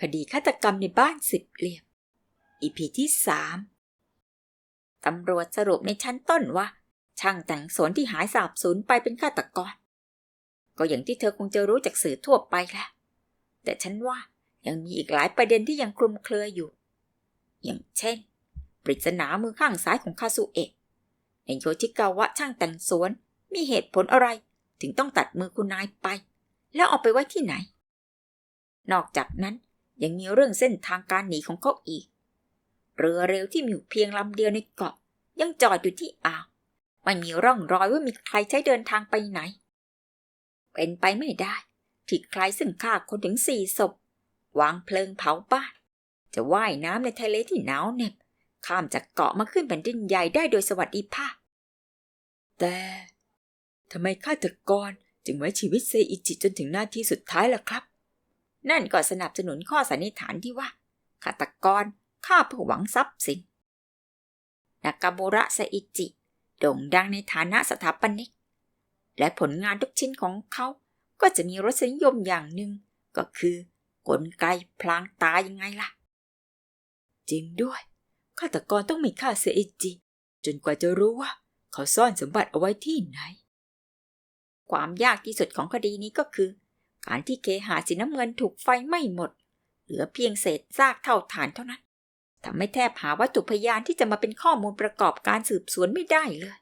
คดีฆาตกรรมในบ้านสิบเหลี่ยม อีพีที่สามตำรวจสรุปในชั้นต้นว่า ช่างแต่งสวนที่หายสาบสูญไปเป็นฆาตกร ก็อย่างที่เธอคงจะรู้จากสื่อทั่วไปแหละแต่ฉันว่ายังมีอีกหลายประเด็นที่ยังคลุมเครืออยู่ อย่างเช่น ปริศนามือข้างซ้ายของคาซูเอะในโยชิกาวะช่างแต่งสวนมีเหตุผลอะไรถึงต้องตัดมือคุณนายไป แล้วเอาไปไว้ที่ไหน นอกจากนั้น ยังมีเรื่องเส้นทางการหนีของเขาอีก เรือเร็วที่มีอยู่เพียงลำเดียวในเกาะ ยังจอดอยู่ที่อ่าวไม่มีร่องรอยว่ามีใครใช้เดินทางไปไหน เป็นไปไม่ได้ ที่ใครซึ่งฆ่าคนถึงสี่ศพ วางเพลิงเผาบ้าน จะว่ายน้ำในทะเลที่หนาวเหน็บ ข้ามจากเกาะมาขึ้นแผ่นดินใหญ่ได้โดยสวัสดิภาพ แต่ทำไมฆาตกรจึงไว้ชีวิตเซอิจิจนถึงหน้าที่สุดท้ายล่ะครับ นั่นก็สนับสนุนข้อสันนิษฐานที่ว่าฆาตกรฆ่าเพื่อหวังทรัพย์สินนากาโมระเซอิจิ โด่งดังในฐานะสถาปนิก และผลงานทุกชิ้นของเขาก็จะมีรสนิยมอย่างหนึ่งก็คือกลไกพลางตายังไงล่ะ จริงด้วยฆาตกรต้องม่ฆ่าเซอิจิ จนกว่าจะรู้ว่า เขาซ่อนสมบัติเอาไว้ที่ไหน ความยากที่สุดของคดีนี้ก็คือ การที่เคหาสีน้ำเงินถูกไฟไหม้หมด เหลือเพียงเศษซากเท่าฐานเท่านั้นทำให้แทบหาวัตถุพยานที่จะมาเป็นข้อมูลประกอบการสืบสวนไม่ได้เลย